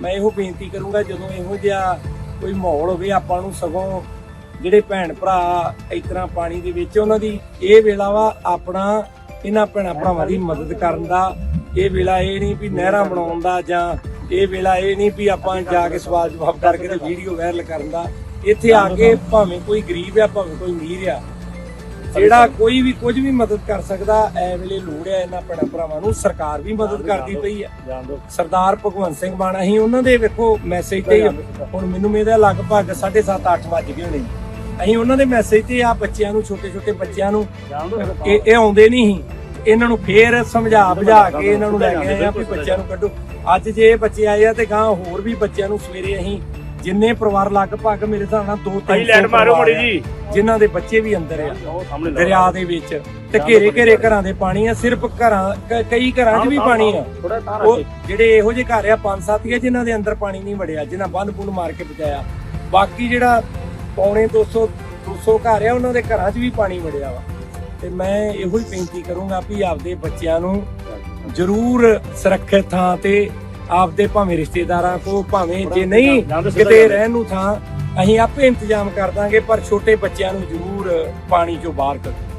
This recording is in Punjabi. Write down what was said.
ਮੈਂ ਇਹੋ ਬੇਨਤੀ ਕਰੂੰਗਾ ਜਦੋਂ ਇਹੋ ਜਿਹਾ ਕੋਈ ਮਾਹੌਲ ਹੋਵੇ, ਆਪਾਂ ਨੂੰ ਸਗੋਂ ਜਿਹੜੇ ਭੈਣ ਭਰਾ ਇਸ ਤਰ੍ਹਾਂ ਪਾਣੀ ਦੇ ਵਿੱਚ, ਉਹਨਾਂ ਦੀ ਇਹ ਵੇਲਾ ਵਾ ਆਪਣਾ, ਇਹਨਾਂ ਭੈਣਾਂ ਭਰਾਵਾਂ ਦੀ ਮਦਦ ਕਰਨ ਦਾ। ਇਹ ਵੇਲਾ ਇਹ ਨਹੀਂ ਵੀ ਨਹਿਰਾਂ ਬਣਾਉਣ ਦਾ ਜਾਂ ਇਹ ਵੇਲਾ ਇਹ ਨਹੀਂ ਵੀ ਆਪਾਂ ਜਾ ਕੇ ਸਵਾਲ ਜਵਾਬ ਕਰਕੇ ਤੇ ਵੀਡੀਓ ਵਾਇਰਲ ਕਰਨ ਦਾ। ਇੱਥੇ ਆ ਕੇ ਭਾਵੇਂ ਕੋਈ ਗਰੀਬ ਆ, ਭਾਵੇਂ ਕੋਈ ਅਮੀਰ ਆ ਜਿਹੜਾ ਕੋਈ ਵੀ ਕੁਝ ਵੀ ਮਦਦ ਕਰ ਸਕਦਾ ਐ ਵੇਲੇ ਲੋੜ ਹੈ ਇਹਨਾਂ ਭੈਣਾਂ ਭਰਾਵਾਂ ਨੂੰ ਸਰਕਾਰ ਵੀ ਮਦਦ ਕਰਦੀ ਪਈ ਆ ਸਰਦਾਰ ਭਗਵੰਤ ਸਿੰਘ ਮਾਨ ਅਸੀਂ ਉਹਨਾਂ ਦੇ ਵੇਖੋ ਮੈਸੇਜ ਤੇ ਹੀ- ਹੁਣ ਮੈਨੂੰ ਮੇਰਾ ਲਗਭਗ 7:30 8 ਵੱਜ ਗਏ ਹੋਣੇ ਅਸੀਂ ਉਹਨਾਂ ਦੇ ਮੈਸੇਜ ਤੇ ਆ ਬੱਚਿਆਂ ਨੂੰ ਛੋਟੇ ਛੋਟੇ ਬੱਚਿਆਂ ਨੂੰ। ਇਹ ਇਹ ਆਉਂਦੇ ਨਹੀਂ ਸੀ। ਇਹਨਾਂ ਨੂੰ ਫੇਰ ਸਮਝਾ ਬੁਝਾ ਕੇ ਇਹਨਾਂ ਨੂੰ ਲੈ ਕੇ ਆਏ ਆ ਵੀ ਬੱਚਿਆਂ ਨੂੰ ਕੱਢੋ। ਅੱਜ ਜੇ ਇਹ ਬੱਚੇ ਆਏ ਆ ਤੇ ਗਾਂ ਹੋਰ ਵੀ ਬੱਚਿਆਂ ਨੂੰ ਸਵੇਰੇ ਅਸੀਂ ਜਿੰਨੇ ਪਰਿਵਾਰ ਲਗਭਗ ਮੇਰੇ ਹਿਸਾਬ ਨਾਲ 2 3 ਭਾਈ ਲੈਟ ਮਾਰੋ ਮੜੀ ਜੀ। ਜਿਨ੍ਹਾਂ ਦੇ ਬੱਚੇ ਵੀ ਅੰਦਰ ਆ। ਉਹ ਸਾਹਮਣੇ ਦਰਿਆ ਦੇ ਵਿੱਚ ਤੇ ਘੇਰੇ ਘੇਰੇ ਘਰਾਂ ਦੇ ਪਾਣੀ ਆ ਸਿਰਫ ਘਰਾਂ ਕਈ ਘਰਾਂ 'ਚ ਵੀ ਪਾਣੀ ਆ। ਉਹ ਜਿਹੜੇ ਇਹੋ ਜਿਹੇ ਘਰ ਆ ਪੰਜ ਸੱਤ ਹੀ ਆ ਜਿਨ੍ਹਾਂ ਦੇ ਅੰਦਰ ਪਾਣੀ ਨਹੀਂ ਵੜਿਆ ਜਿਨ੍ਹਾਂ ਬੰਨ ਬੁੰਨ ਮਾਰ ਕੇ ਬਚਾਇਆ। ਬਾਕੀ ਜਿਹੜਾ ਪੌਣੇ 200 200 ਘਰ ਆ ਉਹਨਾਂ ਦੇ ਘਰਾਂ 'ਚ ਵੀ ਪਾਣੀ ਵੜਿਆ ਵਾ। ਤੇ ਮੈਂ ਇਹੋ ਹੀ ਬੇਨਤੀ ਕਰੂੰਗਾ ਵੀ ਆਪਦੇ ਬੱਚਿਆਂ ਨੂੰ ਜ਼ਰੂਰ ਸੁਰੱਖਿਅਤ ਥਾਂ ਤੇ ਆਪਦੇ ਭਾਵੇਂ ਰਿਸ਼ਤੇਦਾਰਾਂ ਕੋ ਭਾਵੇਂ ਜੇ ਨਹੀਂ ਕਿਤੇ ਰਹਿਣ ਨੂੰ ਥਾਂ ਅਸੀਂ ਆਪੇ ਇੰਤਜ਼ਾਮ ਕਰ ਦਾਂਗੇ ਪਰ ਛੋਟੇ ਬੱਚਿਆਂ ਨੂੰ ਜ਼ਰੂਰ ਪਾਣੀ ਚੋਂ ਬਾਹਰ ਕੱਢੋ।